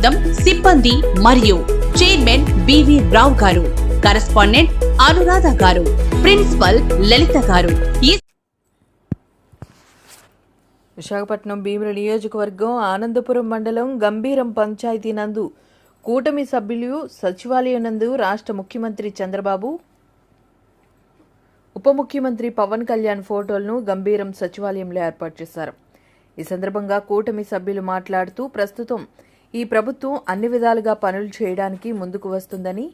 సిబ్బంది మరియు chairman BV రావు గారు కరస్పాండెంట్ అనురాధ గారు ప్రిన్సిపల్ లలిత గారు. ఈ విశాఖపట్నం భీముల నియోజకవర్గం ఆనందపురం మండలం గంభీరం పంచాయతీ నందు కూటమి సభ్యులు సచివాలయం నందు రాష్ట్ర ముఖ్యమంత్రి చంద్రబాబు ఉప ముఖ్యమంత్రి పవన్ కళ్యాణ్ ఫోటోలను గంభీరం సచివాలయంలో ఏర్పాటు చేశారు. ఈ సందర్భంగా కూటమి సభ్యులు మాట్లాడుతూ ప్రస్తుతం ఈ ప్రభుత్వం అన్ని విధాలుగా పనులు చేయడానికి ముందుకు వస్తుందని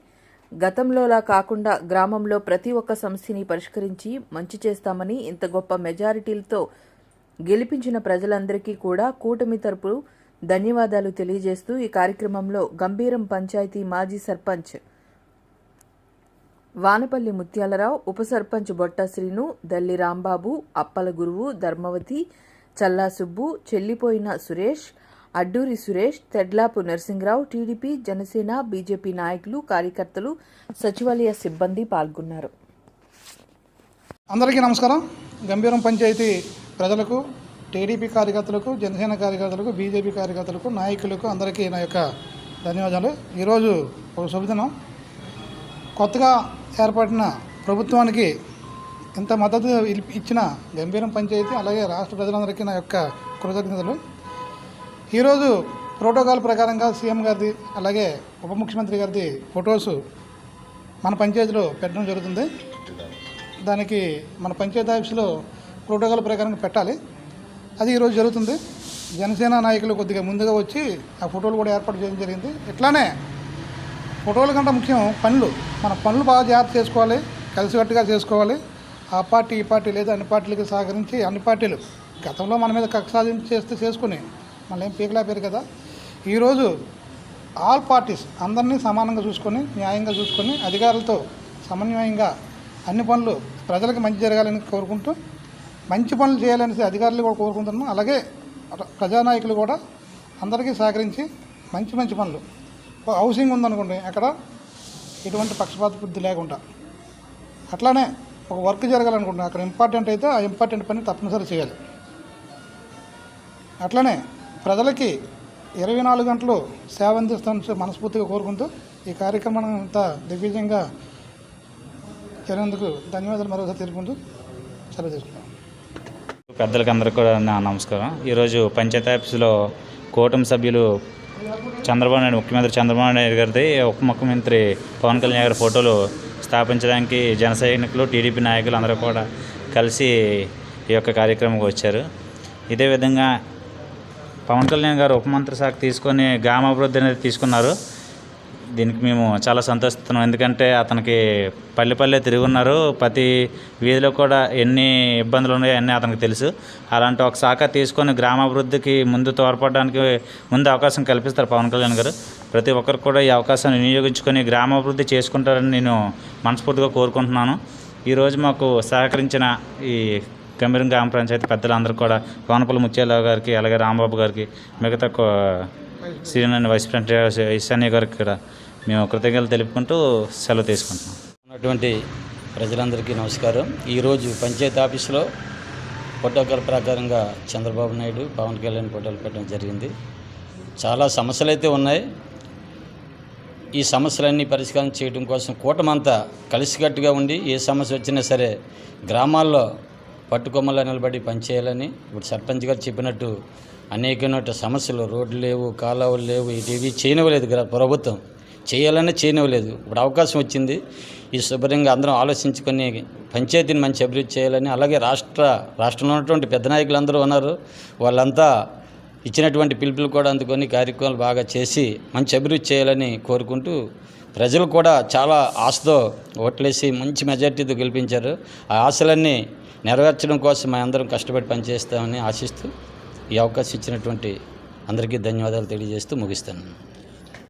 గతంలోలా కాకుండా గ్రామంలో ప్రతి ఒక్క సమస్యని పరిష్కరించి మంచి చేస్తామని ఇంత గొప్ప మెజారిటీలతో గెలిపించిన ప్రజలందరికీ కూడా కూటమి తరపు ధన్యవాదాలు తెలియజేస్తూ ఈ కార్యక్రమంలో గంభీరం పంచాయతీ మాజీ సర్పంచ్ వానపల్లి ముత్యాలరావు ఉప సర్పంచ్ బొట్ట శ్రీను దల్లి రాంబాబు అప్పల గురువు ధర్మవతి చల్లా సుబ్బు చెల్లిపోయిన సురేష్ అడ్డూరి సురేష్ తెడ్లాపు నరసింహరావు టీడీపీ జనసేన బీజేపీ నాయకులు కార్యకర్తలు సచివాలయ సిబ్బంది పాల్గొన్నారు. అందరికీ నమస్కారం. గంభీరం పంచాయతీ ప్రజలకు టీడీపీ కార్యకర్తలకు జనసేన కార్యకర్తలకు బీజేపీ కార్యకర్తలకు నాయకులకు అందరికీ నా యొక్క ధన్యవాదాలు. ఈరోజు ఒక శుభదినం. కొత్తగా ఏర్పడిన ప్రభుత్వానికి ఇంత మద్దతు ఇచ్చిన గంభీరం పంచాయతీ అలాగే రాష్ట్ర ప్రజలందరికీ నా యొక్క కృతజ్ఞతలు. ఈరోజు ప్రోటోకాల్ ప్రకారంగా సీఎం గారిది అలాగే ఉప ముఖ్యమంత్రి గారిది ఫొటోస్ మన పంచాయతీలో పెట్టడం జరుగుతుంది. దానికి మన పంచాయతీ ఆఫీసులో ప్రోటోకాల్ ప్రకారంగా పెట్టాలి. అది ఈరోజు జరుగుతుంది. జనసేన నాయకులు కొద్దిగా ముందుగా వచ్చి ఆ ఫోటోలు కూడా ఏర్పాటు చేయడం జరిగింది. ఇట్లానే ఫోటోల కంటే ముఖ్యం పనులు. మన పనులు బాగా జాగ్రత్త చేసుకోవాలి. కలిసికట్టుగా చేసుకోవాలి. ఆ పార్టీ ఈ పార్టీ లేదా అన్ని పార్టీలకు సహకరించి అన్ని పార్టీలు గతంలో మన మీద కక్ష సాధింపు చేస్తే చేసుకుని మళ్ళీ ఏం పేరు కదా? ఈరోజు ఆల్ పార్టీస్ అందరినీ సమానంగా చూసుకొని న్యాయంగా చూసుకొని అధికారులతో సమన్వయంగా అన్ని పనులు ప్రజలకు మంచి జరగాలని కోరుకుంటూ మంచి పనులు చేయాలని అధికారులు కూడా కోరుకుంటున్నాం. అలాగే ప్రజానాయకులు కూడా అందరికీ సహకరించి మంచి మంచి పనులు. హౌసింగ్ ఉందనుకోండి అక్కడ ఎటువంటి పక్షపాత బుద్ధి లేకుండా. అట్లానే ఒక వర్క్ జరగాలనుకుంటున్నాం అక్కడ ఇంపార్టెంట్ అయితే ఆ ఇంపార్టెంట్ పని తప్పనిసరి చేయాలి. అట్లనే ప్రజలకి ఇరవై నాలుగు గంటలు సేవ అందిస్తాను మనస్ఫూర్తిగా కోరుకుంటూ ఈ కార్యక్రమం అంతా దిగ్విజయంగా జరిగినందుకు ధన్యవాదాలు మరోసారి తెలుపుకుంటూ సెలవు తీసుకున్నాం పెద్దలకు అందరికీ కూడా నా నమస్కారం. ఈరోజు పంచాయతీ ఆఫీసులో కూటమి సభ్యులు చంద్రబాబు నాయుడు ముఖ్యమంత్రి చంద్రబాబు నాయుడు గారిది ఉప ముఖ్యమంత్రి పవన్ కళ్యాణ్ గారి ఫోటోలు స్థాపించడానికి జన సైనికులు టీడీపీ నాయకులు అందరూ కూడా కలిసి ఈ యొక్క కార్యక్రమంకి వచ్చారు. ఇదే విధంగా పవన్ కళ్యాణ్ గారు ఉపమంత్రి శాఖ తీసుకొని గ్రామాభివృద్ధి అనేది తీసుకున్నారు. దీనికి మేము చాలా సంతోషిస్తున్నాం. ఎందుకంటే అతనికి పల్లె పల్లె తిరుగున్నారు. ప్రతి వీధిలో కూడా ఎన్ని ఇబ్బందులు ఉన్నాయో అన్నీ అతనికి తెలుసు. అలాంటి ఒక శాఖ తీసుకొని గ్రామాభివృద్ధికి ముందు తోడ్పడడానికి ముందు అవకాశం కల్పిస్తారు పవన్ కళ్యాణ్ గారు. ప్రతి ఒక్కరు కూడా ఈ అవకాశాన్ని వినియోగించుకొని గ్రామాభివృద్ధి చేసుకుంటారని నేను మనస్ఫూర్తిగా కోరుకుంటున్నాను. ఈరోజు మాకు సహకరించిన ఈ గంభీరం గ్రామ పంచాయతీ పెద్దలందరూ కూడా కోనపల్లి ముత్యాలరావు గారికి అలాగే రాంబాబు గారికి మిగతా కో- వైస్ ప్రెసిడెంట్ ఈశాన్య గారికి కూడా మేము కృతజ్ఞతలు తెలుపుకుంటూ సెలవు తీసుకుంటున్నాం. ఉన్నటువంటి ప్రజలందరికీ నమస్కారం. ఈరోజు పంచాయతీ ఆఫీసులో ప్రోటోకాల్ ప్రకారంగా చంద్రబాబు నాయుడు పవన్ కళ్యాణ్ ఫోటోలు పెట్టడం జరిగింది. చాలా సమస్యలు అయితే ఉన్నాయి. ఈ సమస్యలన్నీ పరిష్కారం చేయడం కోసం కూటమంతా కలిసికట్టుగా ఉండి ఏ సమస్య వచ్చినా సరే గ్రామాల్లో పట్టుకొమ్మలా నిలబడి పనిచేయాలని ఇప్పుడు సర్పంచ్ గారు చెప్పినట్టు అనేకమైన సమస్యలు రోడ్లు లేవు కాలువలు లేవు ఇవి చేయనివ్వలేదు ప్రభుత్వం. చేయాలనే చేయనివ్వలేదు. ఇప్పుడు అవకాశం వచ్చింది. ఈ శుభ్రంగా అందరం ఆలోచించుకొని పంచాయతీని మంచి అభివృద్ధి చేయాలని అలాగే రాష్ట్ర రాష్ట్రంలో ఉన్నటువంటి పెద్ద నాయకులు అందరూ ఉన్నారు. వాళ్ళంతా ఇచ్చినటువంటి పిలుపులు కూడా అందుకొని కార్యక్రమాలు బాగా చేసి మంచి అభివృద్ధి చేయాలని కోరుకుంటూ ప్రజలు కూడా చాలా ఆశతో ఓట్లేసి మంచి మెజార్టీతో గెలిపించారు. ఆ ఆశలన్నీ నెరవేర్చడం కోసం మేము అందరం కష్టపడి పనిచేస్తామని ఆశిస్తూ ఈ అవకాశం ఇచ్చినటువంటి అందరికీ ధన్యవాదాలు తెలియజేస్తూ ముగిస్తాను.